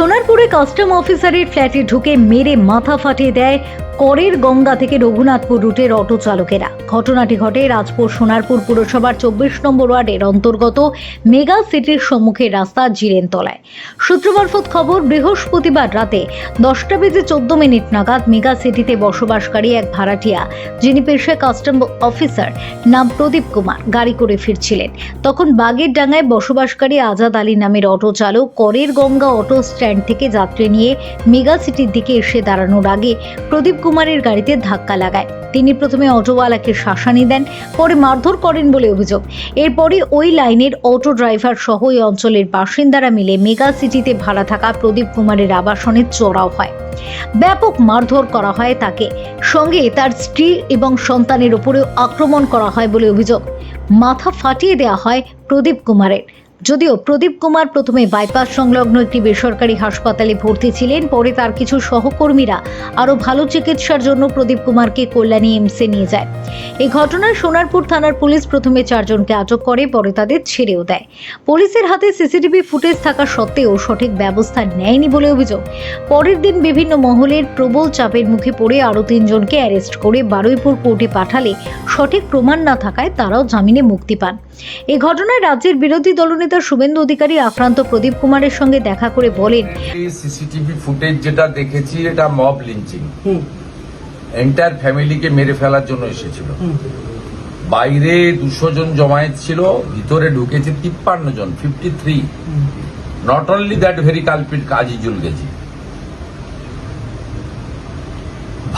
সোনারপুরে custom অফিসারের ফ্ল্যাটে ঢুকে মেরে মাথা ফাটিয়ে দেয় করের গঙ্গা থেকে রঘুনাথপুর রুটের অটো চালকেরা। ঘটনাটি ঘটে রাজপুর সোনারপুর পুরসভার চব্বিশ নম্বর ওয়ার্ডের অন্তর্গত মেগা সিটির সম্মুখের রাস্তা জিরেনতলায়। সূত্র মারফত খবর, বৃহস্পতিবার রাতে দশটা বেজে চোদ্দ মিনিট নাগাদ মেগা সিটিতে বসবাসকারী এক ভাড়াটিয়া, যিনি পেশায় কাস্টম অফিসার নাম প্রদীপ কুমার, গাড়ি করে ফিরছিলেন। তখন বাগের ডাঙ্গায় বসবাসকারী আজাদ আলী নামের অটো চালক করের গঙ্গা অটো স্ট্যান্ড থেকে যাত্রী নিয়ে মেগা সিটির দিকে এসে দাঁড়ানোর আগে প্রদীপ কুমারের গাড়িতে ধাক্কা লাগায়। তিনি প্রথমে অটোওয়ালাকে শাসানি দেন, পরে মারধর করেন বলে অভিযোগ। এরপরই ওই লাইনের অটো ড্রাইভার সহ ওই অঞ্চলের বাসিন্দারা মিলে মেগা সিটিতে ভাড়া থাকা প্রদীপ কুমারের আবাসনে চড়াও হয়। ব্যাপক মারধর করা হয় তাকে। সঙ্গে তার স্ত্রী এবং সন্তানের উপরেও আক্রমণ করা হয় বলে অভিযোগ। মাথা ফাটিয়ে দেওয়া হয় প্রদীপ কুমারের। যদিও প্রদীপ কুমার প্রথমে বাইপাস সংলগ্ন একটি বেসরকারি হাসপাতালে ভর্তি ছিলেন, পরে তার কিছু সহকর্মীরা আরও ভালো চিকিৎসার জন্য প্রদীপ কুমারকে কল্যাণী এমসে নিয়ে যায়। এই ঘটনায় সোনারপুর থানার পুলিশ প্রথমে চারজনকে আটক করে, পরে তাদের ছেড়েও দেয়। পুলিশের হাতে সিসিটিভি ফুটেজ থাকা সত্ত্বেও সঠিক ব্যবস্থা নেয়নি বলে অভিযোগ। পরের দিন বিভিন্ন মহলের প্রবল চাপের মুখে পড়ে আরও তিনজনকে অ্যারেস্ট করে বারুইপুর কোর্টে পাঠালে সঠিক প্রমাণ না থাকায় তারাও জামিনে মুক্তি পান। এই ঘটনায় রাজ্যের বিরোধী দলনেতা শুভেন্দু অধিকারী আক্রান্ত প্রদীপ কুমারের সঙ্গে দেখা করে বলেন সিসিটিভি ফুটেজ যেটা দেখেছি এটা মব লিঞ্চিং। হুম। এন্টায়ার ফ্যামিলিকে মেরে ফেলার জন্য এসেছিল। বাইরে দুশো জন জমায়েত ছিল ভিতরে ঢুকেছে তিপ্পান্ন জন fifty three not only that very culprit Azizul গেছি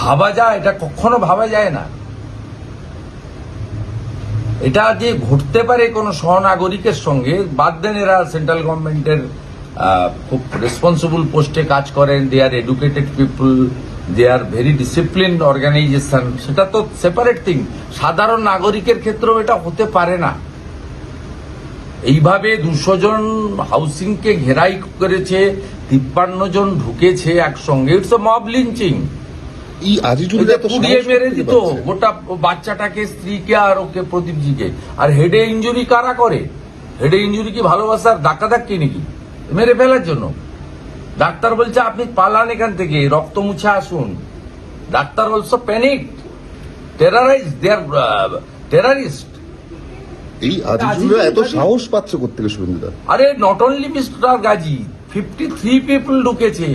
ভাবা যায় এটা কখনো ভাবা যায় না। এটা যে ঘটতে পারে কোন সহনাগরিকের সঙ্গে, বাদ দেন এরা সেন্ট্রাল গভর্নমেন্টের খুব রেসপন্সিবল পোস্টে কাজ করেন they are educated people they are very discipline organization সেটা তো সেপারেট থিং সাধারণ নাগরিকের ক্ষেত্রেও এটা হতে পারে না। এইভাবে দুশো জন হাউসিংকে ঘেরাই করেছে, তিপ্পান্ন জন ঢুকেছে একসঙ্গে। ইটস মব লিঞ্চিং এই আজিজুল এদের পুড়িয়ে মেরে দিত গোটা বাচ্চাটাকে স্ত্রীকে আর ওকে প্রদীপজিকে আর হেডে ইঞ্জুরি কারা করে? হেডে ইঞ্জুরি কি ভালোবাসার ধাক্কা ধাক্কি নাকি? মেরে ফেলার জন্য। ডাক্তার বলছে আপনি পালান এখান থেকে রক্ত মুছে আসুন। Doctor also panic terrorise they are terrorist এই আজিজুলরা এত সাহস পাচ্ছে শুভেন্দুদা? আরে not only mister Gazi fifty three people ঢুকেছে।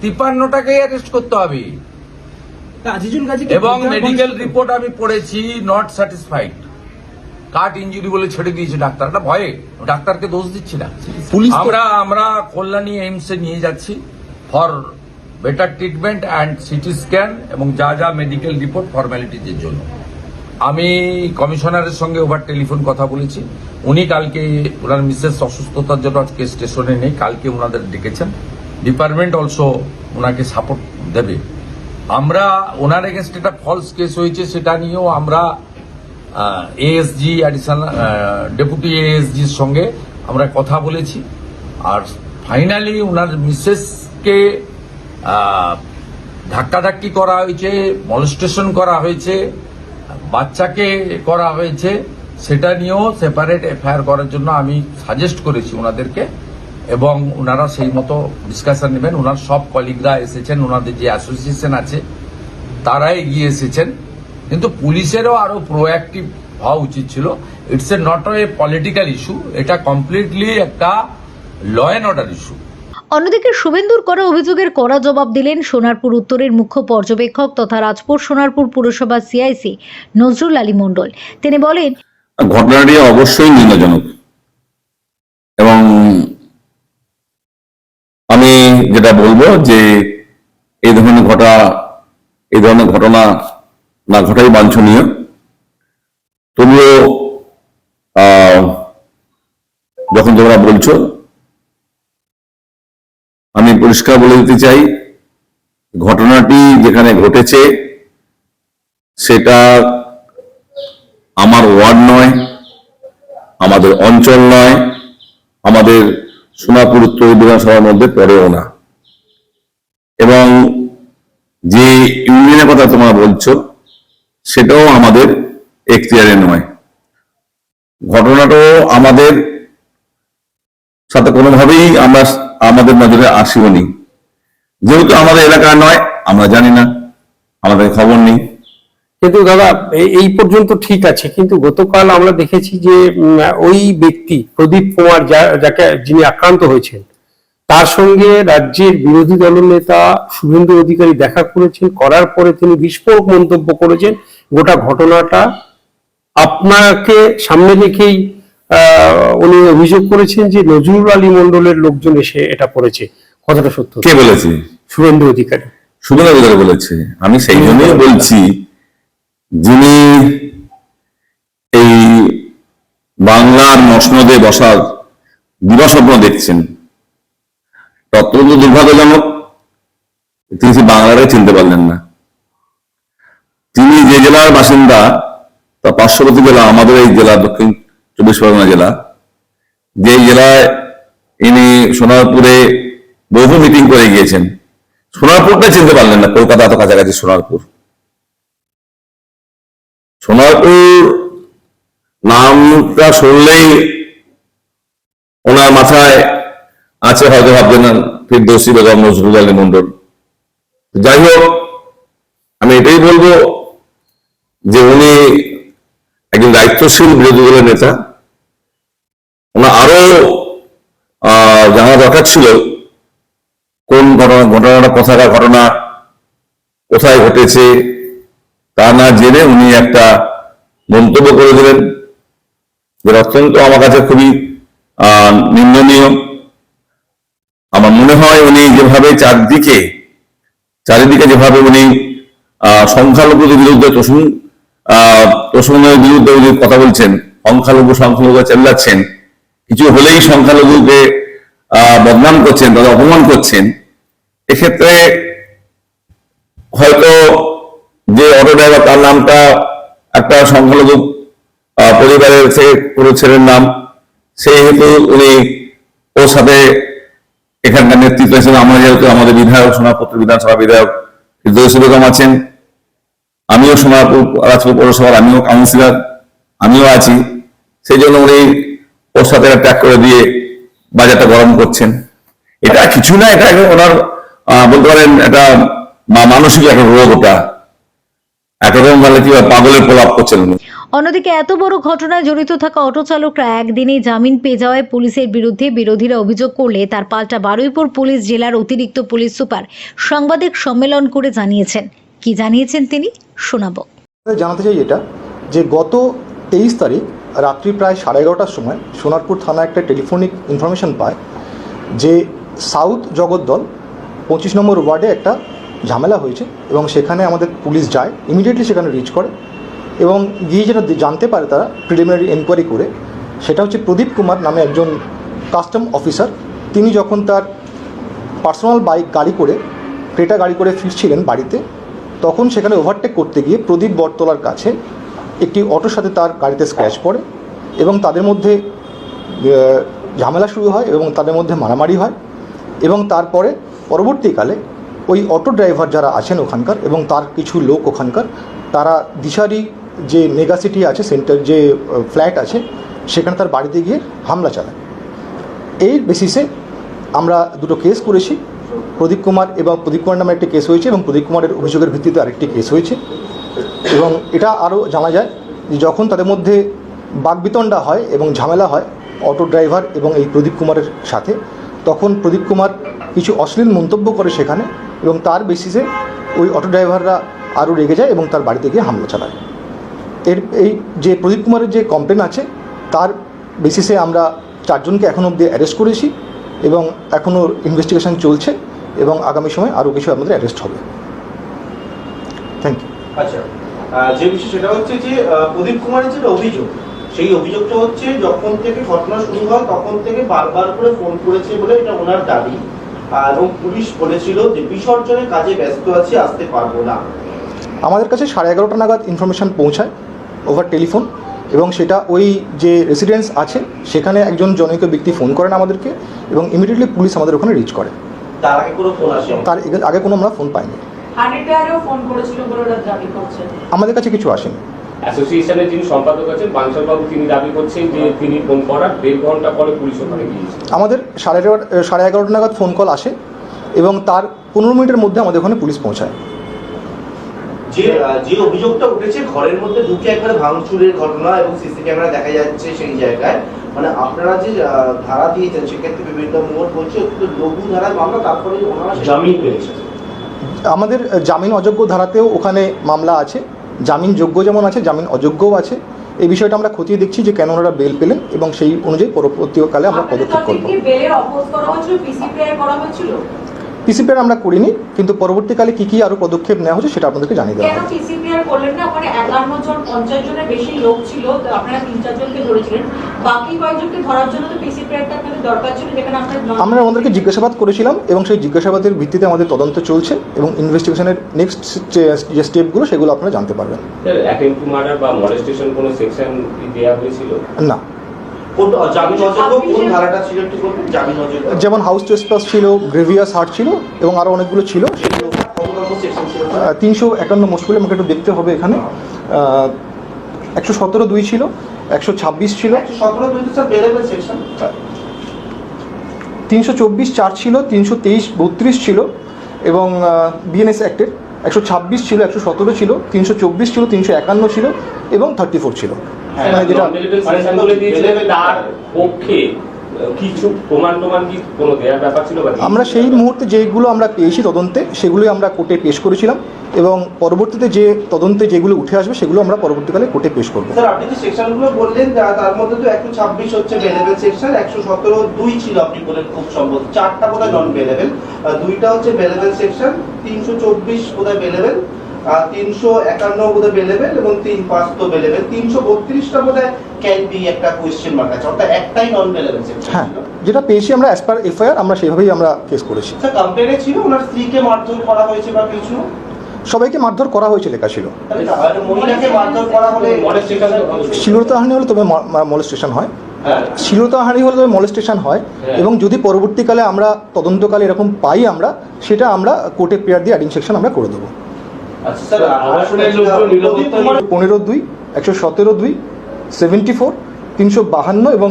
তিপ্পান্নটাকে অ্যারেস্ট করতে হবে। এবং মেডিকেল রিপোর্ট আমি পড়েছি নট স্যাটিসফাইড কাট ইঞ্জুরি বলে ছেড়ে দিয়েছে ডাক্তার। এটা ভয়ে ডাক্তারকে দোষ দিচ্ছি না। পুলিশ আমরা আমরা কল্যাণী এইমসে নিয়ে যাচ্ছি for better treatment and CT scan এবং যা যা মেডিকেল রিপোর্ট ফর্মালিটিজের জন্য। আমি কমিশনারের সঙ্গে ওভার টেলিফোন কথা বলেছি। উনি কালকে ওনার মিসেস অসুস্থতার জন্য আজকে স্টেশনে নেই কালকে ওনাদের ডেকেছেন। ডিপার্টমেন্ট অলসো ওনাকে সাপোর্ট দেবে। আমরা ওনার এগেনস্ট একটা ফলস কেস হয়েছে, সেটা নিয়েও আমরা এএসজি অ্যাডিশনাল ডেপুটি এএসজির সঙ্গে আমরা কথা বলেছি। আর ফাইনালি ওনার মিসেসকে ধাক্কাধাক্কি করা হয়েছে মলস্টেশন করা হয়েছে, বাচ্চাকে করা হয়েছে, সেটা নিয়েও সেপারেট এফআইআর করার জন্য আমি সাজেস্ট করেছি ওনাদেরকে। এবং ওনারা সেই মতো ডিসকাশন নেবেন। ওনার সব কলিগরা এসেছেন ওনাদের যে অ্যাসোসিয়েশন আছে তারা এগিয়ে এসেছেন। কিন্তু পুলিশেরও আরও প্রোঅ্যাক্টিভ হওয়া উচিত ছিল। It's a not a political issue এটা কমপ্লিটলি একটা ল অ্যান্ড অর্ডার ইস্যু অন্যদিকে শুভেন্দুর করা অভিযোগের কড়া জবাব দিলেন সোনারপুর উত্তরের মুখ্য পর্যবেক্ষক তথা রাজপুর সোনারপুর পুরসভা সিআইসি নজরুল আলী মণ্ডল। তিনি বলেন ঘটনাটি অবশ্যই নিন্দাজনক এবং আমি যেটা বলব যে এই ধরনের ঘটা এই ধরনের ঘটনা না ঘটাই বাঞ্ছনীয়। তবুও যখন তোমরা বলছো, আমি পরিষ্কার বলে দিতে চাই, ঘটনাটি যেখানে ঘটেছে, সেটা আমার ওয়ার্ড নয়, আমাদের অঞ্চল নয়, আমাদের সোনাপুর উত্তর বিধানসভার মধ্যে পড়েও না। এবং যে ইউনিয়নের কথা তোমরা বলছো, সেটাও আমাদের এখতিয়ারে নয়। ঘটনাটাও আমাদের সাথে কোনোভাবেই আমরা আমাদের নজরে আসেও নি। যেহেতু আমাদের এলাকা নয়, আমরা জানি না, আমাদের খবর নেই। কিন্তু দাদা এই পর্যন্ত ঠিক আছে, কিন্তু গতকাল আমরা দেখেছি যে ওই ব্যক্তি প্রদীপ কুমার যাকে যিনি আক্রান্ত হয়েছেন তার সঙ্গে রাজ্যের বিরোধী দলের নেতা শুভেন্দু অধিকারী দেখা করেছেন করার পরে তিনি বিস্ফোরক মন্তব্য করেছেন। গোটা ঘটনাটা আপনাকে সামনে রেখেই আহ, উনি অভিযোগ করেছেন যে নজরুল আলী মন্ডলের লোকজন এসে এটা করেছে। কথাটা সত্য। কে বলেছে? শুভেন্দু অধিকারী। সুবিধা অধিকারী বলেছে। আমি সেই জন্যই বলছি যিনি এই বাংলার মসনদে বসার দিবাস্বপ্ন দেখছেন অত্যন্ত দুর্ভাগ্যজনক তিনি বাংলাটাকে চিনতে পারলেন না। তিনি যে জেলার বাসিন্দা তার পার্শ্ববর্তী জেলা, আমাদের এই জেলা, দক্ষিণ চব্বিশ পরগনা জেলা যে জেলায় ইনি সোনারপুরে বহু মিটিং করে গিয়েছেন, সোনারপুরটা চিনতে পারলেন না, কলকাতা এত কাছাকাছি সোনারপুর। সোনারপুর নামটা শুনলেই ওনার মাথায় আছে হয়তো ভাবছেন না, ফিরদৌসি বেগম নজরুল আলী মন্ডল যাই হোক, আমি এটাই বলব যে উনি একজন দায়িত্বশীল বিরোধী দলের নেতা। ওনার আরও জানা দরকার ছিল, কোন ঘটনা, ঘটনাটা, কোথাকার ঘটনা, কোথায় ঘটেছে, তা না জেনে উনি একটা মন্তব্য করে দিলেন, যেটা অত্যন্ত আমার কাছে খুবই নিন্দনীয়। আমার মনে হয় উনি যেভাবে চারদিকে, চারিদিকে যেভাবে উনি সংখ্যালঘুদের বিরুদ্ধে তোষণ তোষণের বিরুদ্ধে উনি কথা বলছেন, সংখ্যালঘু সংখ্যালঘু চেল্লাচ্ছেন, কিছু হলেই সংখ্যালঘুকে বদনাম করছেন, তাদের অপমান করছেন, এক্ষেত্রে হয়তো যে অটো ড্রাইভার তার নামটা একটা সংখ্যালঘু পরিবারের সে কোনো ছেলের নাম, সেই হেতু উনি ওর সাথে এখানকার নেতৃত্ব হিসেবে আমরা যেহেতু আমাদের বিধায়ক সোনাপত্র বিধানসভা বিধায়ক ফিরদৌসী বেগম আছেন, আমিও সোনাপুর রাজপুর পৌরসভার, আমিও কাউন্সিলর, আমিও আছি সেই জন্য উনি ওর সাথে ট্যাগ করে দিয়ে বাজারটা গরম করছেন। এটা কিছু না, এটা ওনার বলতে পারেন এটা মানসিক একটা রোগ ওটা। একরকম মানে কি পাগলের প্রলাপ করছেন অন্যদিকে এত বড় ঘটনায় জড়িত থাকা অটো চালকরা একদিনেই জামিন পেয়ে যাওয়ায় পুলিশের বিরুদ্ধে বিরোধীরা অভিযোগ করলে তার পাল্টা বারুইপুর পুলিশ জেলার অতিরিক্ত পুলিশ সুপার সাংবাদিক সম্মেলন করে জানিয়েছেন। কি জানিয়েছেন তিনি? শোনাবো। জানাতে চাই এটা যে গত তেইশ তারিখ রাত্রি প্রায় সাড়ে এগারোটার সময় সোনারপুর থানা একটা টেলিফোনিক ইনফরমেশন পায় যে সাউথ জগদ্দল পঁচিশ নম্বর ওয়ার্ডে একটা ঝামেলা হয়েছে এবং সেখানে আমাদের পুলিশ যায় ইমিডিয়েটলি সেখানে রিচ করে এবং গিয়ে যেটা জানতে পারে তারা প্রিলিমিনারি এনকোয়ারি করে, সেটা হচ্ছে প্রদীপ কুমার নামে একজন কাস্টম অফিসার তিনি যখন তার পার্সোনাল বাইক গাড়ি করে ক্রেটা গাড়ি করে ফিরছিলেন বাড়িতে, তখন সেখানে ওভারটেক করতে গিয়ে প্রদীপ বটতলার কাছে একটি অটোর সাথে তার গাড়িতে স্ক্র্যাচ পড়ে এবং তাদের মধ্যে ঝামেলা শুরু হয় এবং তাদের মধ্যে মারামারি হয় এবং তারপরে পরবর্তীকালে ওই অটো ড্রাইভার যারা আছেন ওখানকার এবং তার কিছু লোক ওখানকার, তারা দিশারি যে মেগা সিটি আছে, সেন্টার যে ফ্ল্যাট আছে, সেখানে তার বাড়িতে গিয়ে হামলা চালায়। এই বেসিসে আমরা দুটো কেস করেছি। প্রদীপ কুমার এবং প্রদীপ কুমার নামে একটি কেস হয়েছে এবং প্রদীপ কুমারের অভিযোগের ভিত্তিতে আরেকটি কেস হয়েছে। এবং এটা আরও জানা যায় যে যখন তাদের মধ্যে বাকবিতণ্ডা হয় এবং ঝামেলা হয় অটো ড্রাইভার এবং এই প্রদীপ কুমারের সাথে, তখন প্রদীপ কুমার কিছু অশ্লীল মন্তব্য করে সেখানে এবং তার বেসিসে ওই অটো ড্রাইভাররা আরও রেগে যায় এবং তার বাড়িতে গিয়ে হামলা চালায়। এর, এই যে প্রদীপ কুমারের যে কমপ্লেন আছে, তার বেসিসে আমরা চারজনকে এখনও অবধি অ্যারেস্ট করেছি এবং এখনও ইনভেস্টিগেশন চলছে এবং আগামী সময় আরও কিছু আমাদের অ্যারেস্ট হবে। থ্যাংক ইউ আচ্ছা যে বিষয় সেটা হচ্ছে যে প্রদীপ কুমারের যে অভিযোগ, সেই অভিযোগটা হচ্ছে যখন থেকে ঘটনা শুরু হয় তখন থেকে বারবার করে ফোন করেছে বলে এটা ওনার দাবি। এবং পুলিশ বলেছিল যে বিসর্জনের কাজে ব্যস্ত আছি আসতে পারব না। আমাদের কাছে সাড়ে এগারোটা নাগাদ ইনফরমেশান পৌঁছায় ওভার টেলিফোন এবং সেটা ওই যে রেসিডেন্স আছে সেখানে একজন জনৈক ব্যক্তি ফোন করেন আমাদেরকে এবং ইমিডিয়েটলি পুলিশ আমাদের ওখানে রিচ করে। তার আগে কোনো ফোন আসে তার আগে কোনো আমরা ফোন পাইনি। ফোন করেছিল বলে ওরা দাবি করছে। আমাদের কাছে কিছু আসেনি। অ্যাসোসিয়েশনের যিনি সম্পাদক আছেন বাঞ্চলবাবু তিনি দাবি করছেন যে তিনি ফোন করার দেড় ঘণ্টা পরে পুলিশ ওখানে গিয়েছে আমাদের সাড়ে সাড়ে এগারোটা নাগাদ ফোন কল আসে এবং তার পনেরো মিনিটের মধ্যে আমাদের ওখানে পুলিশ পৌঁছায়। যে যে অভিযোগটা উঠেছে ঘরের মধ্যে ঢুকে একবারে ভাঙচুরের ঘটনা এবং সিসি ক্যামেরা দেখা যাচ্ছে সেই জায়গায়। মানে আপনারা যে ধারা দিয়েছেন সেক্ষেত্রে বিভিন্ন মোড় বলছে লঘু ধারায় মামলা তারপরে ওনারা জামিন পেয়েছে। আমাদের জামিন অযোগ্য ধারাতেও ওখানে মামলা আছে। জামিন যোগ্য যেমন আছে জামিন অযোগ্যও আছে। এই বিষয়টা আমরা খতিয়ে দেখছি যে কেন ওনারা বেল পেলেন এবং সেই অনুযায়ী পরবর্তীকালে আমরা পদক্ষেপ করব। করব পিসিপিআর আমরা করিনি কিন্তু পরবর্তীকালে কি কি আরও পদক্ষেপ নেওয়া হচ্ছে সেটা আপনাদেরকে জানিয়ে দেওয়া হবে। পিসিপিআর করলেন না? ওখানে একান্ন জন পঞ্চাশ জনের বেশি লোক ছিল তো আপনারা তিন চারজনকে ধরেছিলেন। বাকি কয়েকজনকে ধরার জন্য তো পিসিপিআরটা আপনাদের দরকার ছিল যেখানে আপনার আমরা আমাদেরকে জিজ্ঞাসাবাদ করেছিলাম এবং সেই জিজ্ঞাসাবাদের ভিত্তিতে আমাদের তদন্ত চলছে এবং ইনভেস্টিগেশনের নেক্সট যে স্টেপগুলো সেগুলো আপনারা জানতে পারবেন। অ্যাটেম্প টু মার্ডার বা মলেস্টেশন কোনো সেকশন দেওয়া হয়েছিল? না। যেমন হাউস ট্রেসপাস ছিল গ্রেভিয়াস হার্ট ছিল এবং আরও অনেকগুলো ছিল। তিনশো একান্ন মুশকিল আমাকে একটু দেখতে হবে এখানে। একশো সতেরো দুই ছিল একশো ছাব্বিশ ছিল। তিনশো চব্বিশ চার ছিল তিনশো তেইশ বত্রিশ ছিল এবং বিএনএস অ্যাক্টের একশো ছাব্বিশ ছিল একশো সতেরো ছিল তিনশো চব্বিশ ছিল তিনশো একান্ন ছিল এবং থার্টি ফোর ছিল মানে যেটা সেকশন বলে দিয়েছিলেন তার পক্ষে আহ, কিছু প্রমাণ প্রমাণ কি কোনো দেওয়ার ব্যাপার ছিল আমরা সেই মুহূর্তে যেগুলো আমরা পেয়েছি তদন্তে সেগুলোই আমরা কোর্টে পেশ করেছিলাম এবং পরবর্তীতে যে তদন্তে যেগুলো উঠে আসবে সেগুলো আমরা পরবর্তীকালে কোর্টে পেশ করব। স্যার আপনি যে সেকশনগুলো বললেন তার মধ্যে তো একশো ছাব্বিশ হচ্ছে বেলেবেল সেকশন একশো সতেরো দুই ছিল আপনি বলেন খুব সম্ভব। চারটা বোধহয় নন বেলেবেল দুইটা হচ্ছে বেলেবেল সেকশন তিনশো চব্বিশ বোধহয় বেলেবেল আর তিনশো একান্ন বোধহয় বেলেবেল এবং তিন পাঁচ তো বেলেবেল তিনশো বত্রিশটা বোধহয় ক্যান বি একটা কোয়েশ্চেন মার্ক আছে। অর্থাৎ একটাই নন বেলেবেল হ্যাঁ যেটা পেয়েছি আমরা অ্যাজ পার এফআইআর আমরা সেভাবেই আমরা কেস করেছি। স্যার কমপ্লেনে ছিল? ওনার স্ত্রীকে মারধর করা হয়েছে বা কিছু? সবাইকে মারধর করা হয়েছে লেখা ছিল। তাহলে না, আর মহিলাকে মারধর করা হলে মলেস্টেশন শিলতাহানি হলে তবে মলেস্টেশন হয়। হ্যাঁ। শিলতাহানি হলে তবে মলেস্টেশন হয় হ্যাঁ। এবং যদি পরবর্তীকালে আমরা তদন্তকালে এরকম পাই আমরা সেটা আমরা কোর্টে পেয়ার দিয়ে অ্যাডিং সেকশন আমরা করে দেবো। আচ্ছা প্রদীপ কুমার পনেরো দুই একশো সতেরো দুই সেভেন্টি ফোর তিনশো বাহান্ন এবং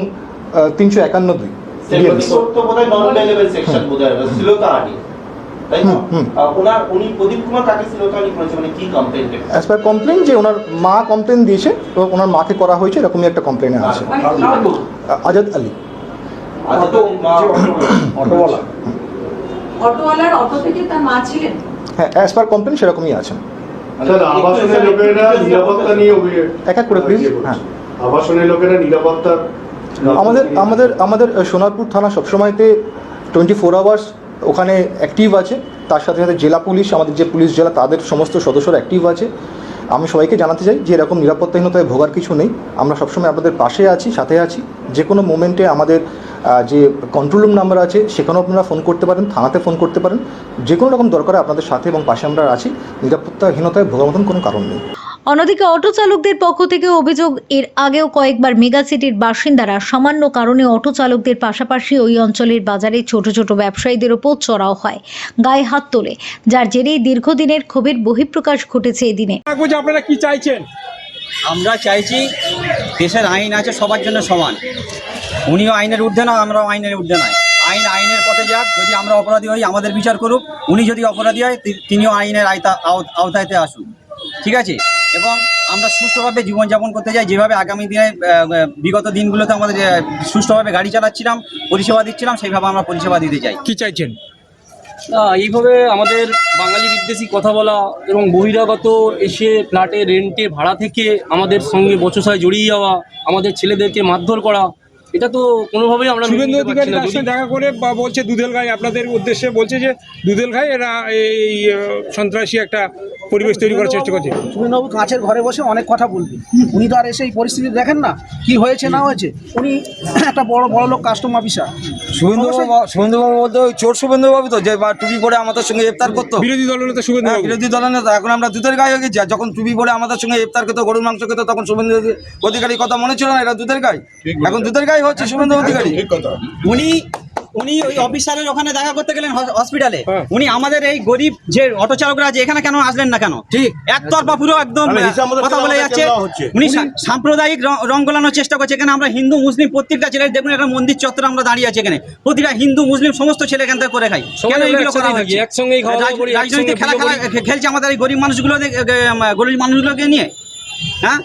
তিনশো একান্ন দুই। মানে কমপ্লেন অ্যাজ পার কমপ্লেন যে ওনার মা কমপ্লেন দিয়েছে এবং ওনার মাকে করা হয়েছে এরকমই একটা কমপ্লেনে আছে। মানে কি হলো? আজাদ আলী। অটোওয়ালার অটো থেকে তার মা ছিলেন? হ্যাঁ অ্যাজ পার কমপ্লেন সেরকমই আছেন অভি- এক এক করে প্লিজ হ্যাঁ। আবাসনের লোকেরা নিরাপত্তার আমাদের আমাদের আমাদের সোনারপুর থানা সবসময়তে টোয়েন্টি ফোর আওয়ার্স ওখানে অ্যাক্টিভ আছে। তার সাথে সাথে জেলা পুলিশ আমাদের যে পুলিশ জেলা তাদের সমস্ত সদস্যরা অ্যাক্টিভ আছে। আমি সবাইকে জানাতে চাই যে এরকম নিরাপত্তাহীনতায় ভোগার কিছু নেই। আমরা সবসময় আপনাদের পাশে আছি সাথে আছি। যে কোনো মোমেন্টে আমাদের যে কন্ট্রোল রুম নাম্বার আছে সেখানেও আপনারা ফোন করতে পারেন থানাতে ফোন করতে পারেন। যে কোনো রকম দরকারে আপনাদের সাথে এবং পাশে আমরা আছি। নিরাপত্তাহীনতায় ভোগার মতন কোনো কারণ নেই। অন্যদিকে অটো চালকদের পক্ষ থেকে অভিযোগ এর আগেও কয়েকবার মেগা সিটির বাসিন্দারা সামান্য কারণে অটো চালকদের পাশাপাশি ওই অঞ্চলের বাজারে ছোট ছোট ব্যবসায়ীদের ওপর চড়াও হয় গায়ে হাত তোলে যার জেরেই দীর্ঘদিনের ক্ষোভের বহিঃপ্রকাশ ঘটেছে এদিনে। আপনারা কি চাইছেন? আমরা চাইছি দেশের আইন আছে সবার জন্য সমান। উনিও আইনের ঊর্ধ্বে না আমরাও আইনের ঊর্ধ্বে নয়। আইন আইনের পথে যাক যদি আমরা অপরাধী হই আমাদের বিচার করুক। উনি যদি অপরাধী হয় তিনিও আইনের আওতায়তে আসুন ঠিক আছে? এবং আমরা সুষ্ঠুভাবে জীবনযাপন করতে চাই। যেভাবে আগামী দিনে বিগত দিনগুলোতে আমাদের সুষ্ঠুভাবে গাড়ি চালাচ্ছিলাম পরিষেবা দিচ্ছিলাম সেইভাবে আমরা পরিষেবা দিতে চাই। কি চাইছেন? এইভাবে আমাদের বাঙালি বিদ্বেষী কথা বলা এবং বহিরাগত এসে ফ্ল্যাটে রেন্টে ভাড়া থেকে আমাদের সঙ্গে বচসায় জড়িয়ে যাওয়া আমাদের ছেলেদেরকে মারধর করা এটা তো কোনোভাবেই আমরা শুভেন্দু অধিকারী তার যদি- দেখা করে বা বলছে দুধেল গাই আপনাদের উদ্দেশ্যে বলছে যে দুধেল গাই এরা এই সন্ত্রাসী একটা পরিবেশ তৈরি করার চেষ্টা করছে। সুনীলবাবু কাঁচের ঘরে বসে অনেক কথা বলবেন উনি তো আর এসে এই পরিস্থিতি দেখেন না কি হয়েছে না হয়েছে। উনি একটা বড় বড় লোক কাস্টম অফিসার শুভেন্দুবাবু শুভেন্দুবাবু বলতে ওই চোর শুভেন্দুবাবু তো যে বা টুপি পরে আমাদের সঙ্গে ইফতার করতো। বিরোধী দলনেতা শুভেন্দু হ্যাঁ। বিরোধী দলের নেতা। এখন আমরা দুধের গায়ে হয়ে গেছি আর যখন টুপি পরে আমাদের সঙ্গে ইফতার খেতো গরুর মাংস খেতো তখন শুভেন্দু অধিকারী কথা মনে ছিল না এটা দুধের গায়ে এখন দুধের গায়ে হচ্ছে শুভেন্দু অধিকারী। কথা। উনি উনি ওই অফিসারের ওখানে দেখা করতে গেলেন হসপিটালে উনি আমাদের এই গরিব যে অটো চালকরা আছে এখানে কেন আসলেন না কেন? ঠিক। একতরফা পুরো একদম কথা বলে যাচ্ছে। উনি সাম্প্রদায়িক রং- রং গোলানোর চেষ্টা করছে। এখানে আমরা হিন্দু মুসলিম প্রত্যেকটা ছেলে দেখুন একটা মন্দির চত্বর আমরা দাঁড়িয়ে আছি এখানে। প্রতিটা হিন্দু মুসলিম সমস্ত ছেলে এখান থেকে করে খাই কেন এইগুলো করা হচ্ছে? একসঙ্গেই খাওয়া দাওয়া রাজ- করি, রাজনৈতিক খেলা খেলা খেলছে আমাদের এই গরিব মানুষগুলো গরিব মানুষগুলোকে নিয়ে। হ্যাঁ?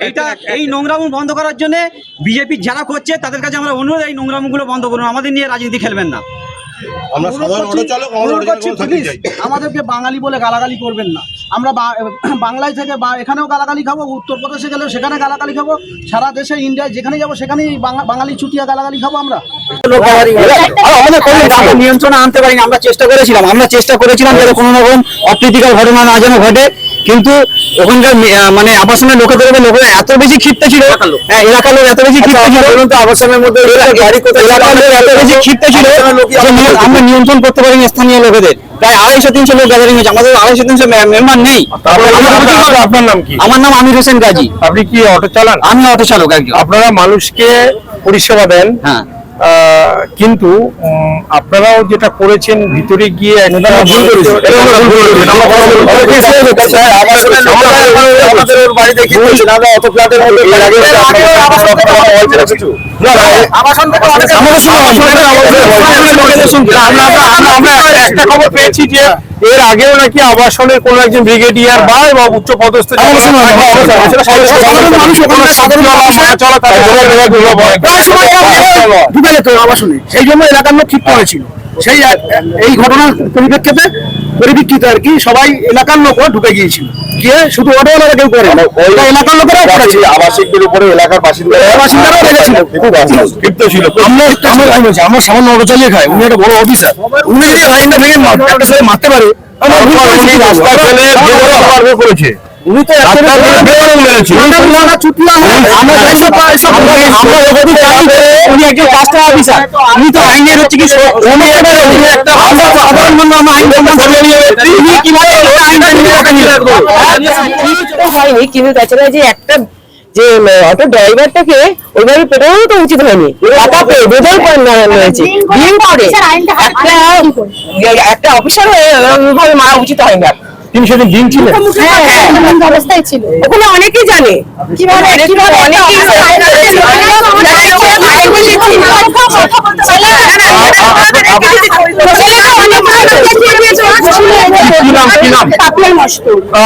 এইটা এই নোংরামু বন্ধ করার জন্য বিজেপি যারা করছে তাদের কাছে আমরা অনুরোধ এই নোংরামুগুলো বন্ধ করুন আমাদের নিয়ে রাজনীতি খেলবেন না। আমাদেরকে বাঙালি বলে গালাগালি করবেন না। আমরা বাংলায় থেকে বা এখানেও গালাগালি খাব উত্তরপ্রদেশে গেলেও সেখানে গালাগালি খাব সারা দেশে ইন্ডিয়ায় যেখানে যাব সেখানেই বাঙালি ছুটিয়া গালাগালি খাব আমরা। আমাদের নিয়ন্ত্রণে আনতে পারিনি আমরা চেষ্টা করেছিলাম আমরা চেষ্টা করেছিলাম যাতে কোনো রকম অপ্রীতিকর ঘটনা না যেন ঘটে। কিন্তু ওখানকার মানে আবাসনের লোকেদের উপর লোকেরা এত বেশি ক্ষিপ্ত ছিল। হ্যাঁ, এলাকার লোক এত বেশি ক্ষিপ্ত ছিল। তো আবাসনের মধ্যে এলাকার লোক এত বেশি ক্ষিপ্ত ছিল আমরা নিয়ন্ত্রণ করতে পারিনি স্থানীয় লোকেদের। প্রায় আড়াইশো তিনশো লোক গ্যাদারিং হয়েছে। আমাদের আড়াইশো তিনশো মেম্বার নেই। আপনার- আপনার নাম কি? আমার নাম আমির হোসেন গাজী। আপনি কি অটো চালান? আমি অটো চালক একজন। আপনারা মানুষকে পরিষেবা দেন। হ্যাঁ। কিন্তু আপনারাও যেটা করেছেন ভিতরে গিয়ে বাড়িতে একটা খবর পেয়েছি যে এর আগেও নাকি আবাসনের কোন একজন ব্রিগেডিয়ার বা বা উচ্চ পদস্থ সেই জন্য এলাকার লোক ঠিক করেছিল সেই এই ঘটনার পরিপ্রেক্ষিতে পরিপ্রেক্ষিতে আর কি সবাই এলাকার লোকও ঢুকে গিয়েছিল। গিয়ে শুধু অটোওয়ালারা কেউ করে এলাকার লোকেরাও করেছে আবাসিকদের উপরে এলাকার বাসিন্দা বাসিন্দারাও লেগেছিল ক্ষিপ্ত ছিল। আমরা আমরা সামান্য অটো চালিয়ে খাই। উনি একটা বড় অফিসার উনি যদি লাইনটা ভেঙে মারতে পারে আমরা রাস্তা ফেলে করেছে। উনি তো একটা যে আইনের হচ্ছে কি একটা সাধারণ হয়নি কিন্তু তাছাড়া যে একটা যে অটো ড্রাইভারটাকে ওইভাবে পেটানো তো উচিত হয়নি। টাকা পেয়ে বেদর হয়েছে। দিন করে একটা একটা অফিসার হয়ে ওইভাবে মারা উচিত হয় না তিনি সেদিন দিন ছিলেন অবস্থায় ছিল ওখানে অনেকেই জানে কীভাবে কীভাবে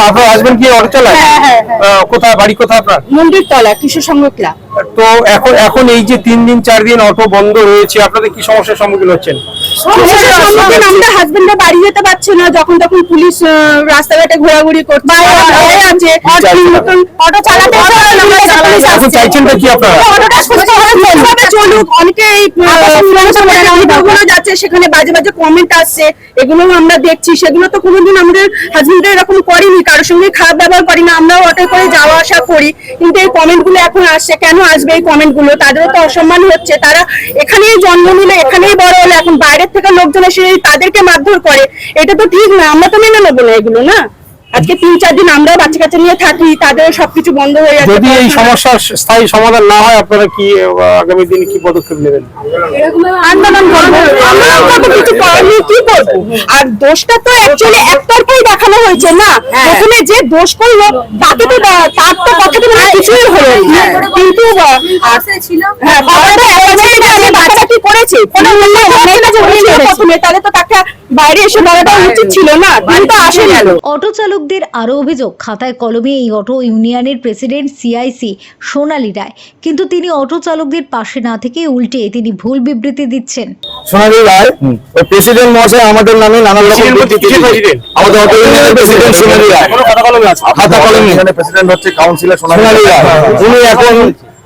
আপনার হাজবেন্ড কি অটো চালায় হ্যাঁ, হ্যাঁ, কোথায় বাড়ি কোথায় আপনার মন্দির তলা কিশোর সংঘ ক্লাব তো এখন এখন এই যে তিন দিন চার দিন অটো বন্ধ রয়েছে আপনাদের কি সমস্যার সম্মুখীন হচ্ছেন আমাদের হাজবেন্ডরা বাড়ি যেতে পারছে না যখন তখন পুলিশ রাস্তাঘাটে ঘোরাঘুরি করছে আছে অটো চালাতে এখন চাইছেনটা কি আপনারা অটোটা সুস্থভাবে চলুক অনেকে যাচ্ছে সেখানে বাজে বাজে কমেন্ট আসছে এগুলো আমরা দেখছি সেগুলো তো কোনোদিন আমাদের হাজবেন্ডরা এরকম করেনি কারোর সঙ্গে খারাপ ব্যবহার করি না আমরাও অটো করে যাওয়া আসা করি কিন্তু এই কমেন্টগুলো এখন আসছে কেন আসবে এই কমেন্টগুলো তাদেরও তো অসম্মান হচ্ছে। তারা এখানেই জন্ম নিলে, এখানেই বড় হলে, এখন বাইরের থেকে লোকজন এসে তাদেরকে মারধর করে, এটা তো ঠিক না, আমরা তো মেনে নেব না এগুলো, না? আজকে তিন চার দিন আমরাও বাচ্চা কাচ্চা নিয়ে থাকি তাদের সবকিছু বন্ধ হয়ে যাচ্ছে। যদি এই সমস্যার স্থায়ী সমাধান না হয় আপনারা কি আগামী দিনে কি পদক্ষেপ নেবেন? আন্দোলন করব আন্দোলন কিছু করার কি করব? আর দোষটা তো অ্যাকচুয়ালি একতরফাই দেখানো হয়েছে না। প্রথমে যে দোষ করল তাকে তো তার তো কথা তো কিছুই হলো কিন্তু হ্যাঁ বাবাটা একাই জানে বাচ্চা কি করেছে? কোনো মূল্য হয় না যে উনি তাহলে তো তাকে বাইরে এসে বলাটা উচিত ছিল না। আসে গেল। অটো চালকদের আরও অভিযোগ খাতায় কলমে এই অটো ইউনিয়নের প্রেসিডেন্ট সিআইসি সোনালী রায়। কিন্তু তিনি অটো চালকদের পাশে না থেকে উল্টে তিনি ভুল বিবৃতি দিচ্ছেন। সোনালী রায় ওই প্রেসিডেন্ট মহাশয় আমাদের নামে নানা রকম বিবৃতি আমাদের অটো ইউনিয়নের প্রেসিডেন্ট সোনালী রায়। এখনও কথা কলমে আছে খাতা কলমে। এখানে প্রেসিডেন্ট হচ্ছে কাউন্সিলর সোনালী রায়। উনি এখন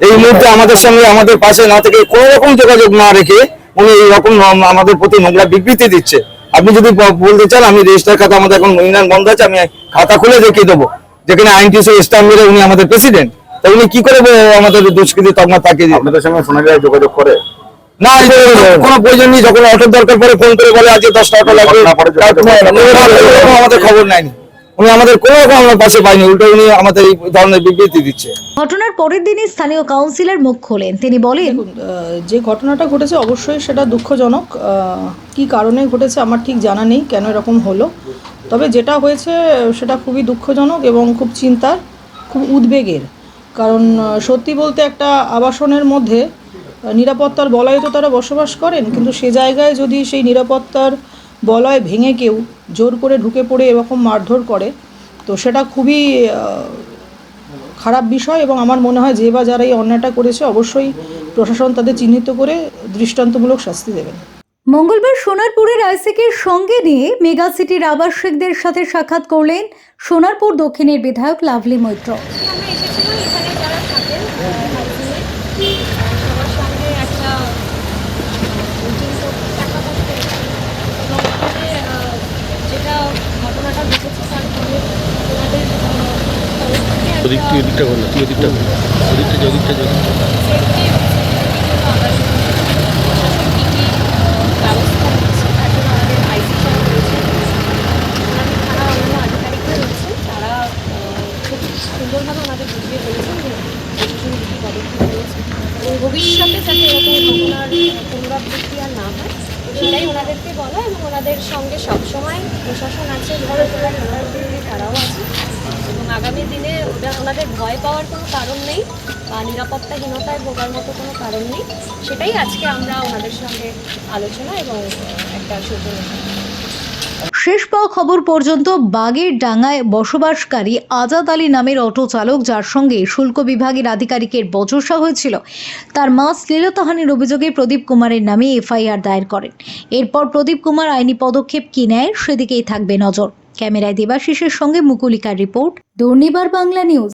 এই মুহূর্তে আমাদের সঙ্গে আমাদের পাশে না থেকে কোনো রকম যোগাযোগ না রেখে উনি এই রকম আমাদের প্রতি নোংরা বিবৃতি দিচ্ছে। আপনি যদি বলতে চান আমি রেজিস্টার খাতা আমাদের এখন ইউনিয়ন বন্ধ আছে আমি খাতা খুলে দেখিয়ে দেবো। যেখানে আইনটিসি স্টাম্প মিলে উনি আমাদের প্রেসিডেন্ট তা উনি কি করে আমাদের দুষ্কৃতি তকমা তাকে আপনাদের সঙ্গে শোনা যায় যোগাযোগ করে? না কোনো প্রয়োজন নেই যখন অটোর দরকার পড়ে ফোন করে বলে আজকে দশটা অটো লাগবে তারপরে আমাদের খবর নেয়নি উনি আমাদের কোনো রকম আমরা পাশে পাইনি উল্টো উনি আমাদের এই ধরনের বিবৃতি দিচ্ছে। ঘটনার পরের দিনই স্থানীয় কাউন্সিলর মুখ খোলেন। তিনি বলেন যে ঘটনাটা ঘটেছে অবশ্যই সেটা দুঃখজনক। কি কারণে ঘটেছে আমার ঠিক জানা নেই কেন এরকম হলো। তবে যেটা হয়েছে সেটা খুবই দুঃখজনক এবং খুব চিন্তার খুব উদ্বেগের। কারণ সত্যি বলতে একটা আবাসনের মধ্যে নিরাপত্তার বলয়ে তো তারা বসবাস করেন কিন্তু সে জায়গায় যদি সেই নিরাপত্তার বলয় ভেঙে কেউ জোর করে ঢুকে পড়ে এরকম মারধর করে তো সেটা খুবই খারাপ বিষয় এবং আমার মনে হয় যে বা যারা এই অন্যায়টা করেছে অবশ্যই প্রশাসন তাদের চিহ্নিত করে দৃষ্টান্তমূলক শাস্তি দেবেন। মঙ্গলবার সোনারপুরের আইসিকের সঙ্গে নিয়ে মেগা সিটির আবাসিকদের সাথে সাক্ষাৎ করলেন সোনারপুর দক্ষিণের বিধায়ক লাভলি মৈত্র আমরা এসেছিলাম এখানে যারা থাকেন হাউজিংয়ে সবার সঙ্গে একটা মিটিং করতে দেখা করতে এবং ওখানে আহ, যেটা ঘটনাটা ঘটেছে তারপরে ওনাদের ওদিকটা ওদিকটা করল তুই ওদিকটা ওদিকটা ওদিকটা প্রশাসন কী কী ব্যবস্থা নিচ্ছে তার জন্য আমাদের আইসি ওনাদের থানা অন্যান্য আধিকারিকরা রয়েছেন তারা আহ, খুব সুন্দরভাবে ওনাদের বুঝিয়ে বলেছেন যে পদক্ষেপ রয়েছে এবং ভবিষ্যতে যাতে এরকম পুনরাবৃত্তি আর না হয় সেটাই ওনাদেরকে বলা এবং ওনাদের সঙ্গে সবসময় প্রশাসন আছে তারাও আছে। আগামী দিনে ওদের ওনাদের ভয় পাওয়ার কোনো কারণ নেই বা নিরাপত্তাহীনতায় ভোগার মতো কোনো কারণ নেই। সেটাই আজকে আমরা ওনাদের সঙ্গে আলোচনা এবং একটা সৌজন্য শেষ পাওয়া খবর পর্যন্ত বাগের ডাঙায় বসবাসকারী আজাদ আলী নামের অটো চালক যার সঙ্গে শুল্ক বিভাগের আধিকারিকের বচসা হয়েছিল, তার মা শ্লীলতাহানির অভিযোগে প্রদীপ কুমারের নামে এফআইআর দায়ের করেন। এরপর প্রদীপ কুমার আইনি পদক্ষেপ কি নেয় সেদিকেই থাকবে নজর। ক্যামেরায় দেবাশিসের সঙ্গে মুকুলিকার রিপোর্ট দুর্নিবার বাংলা নিউজ।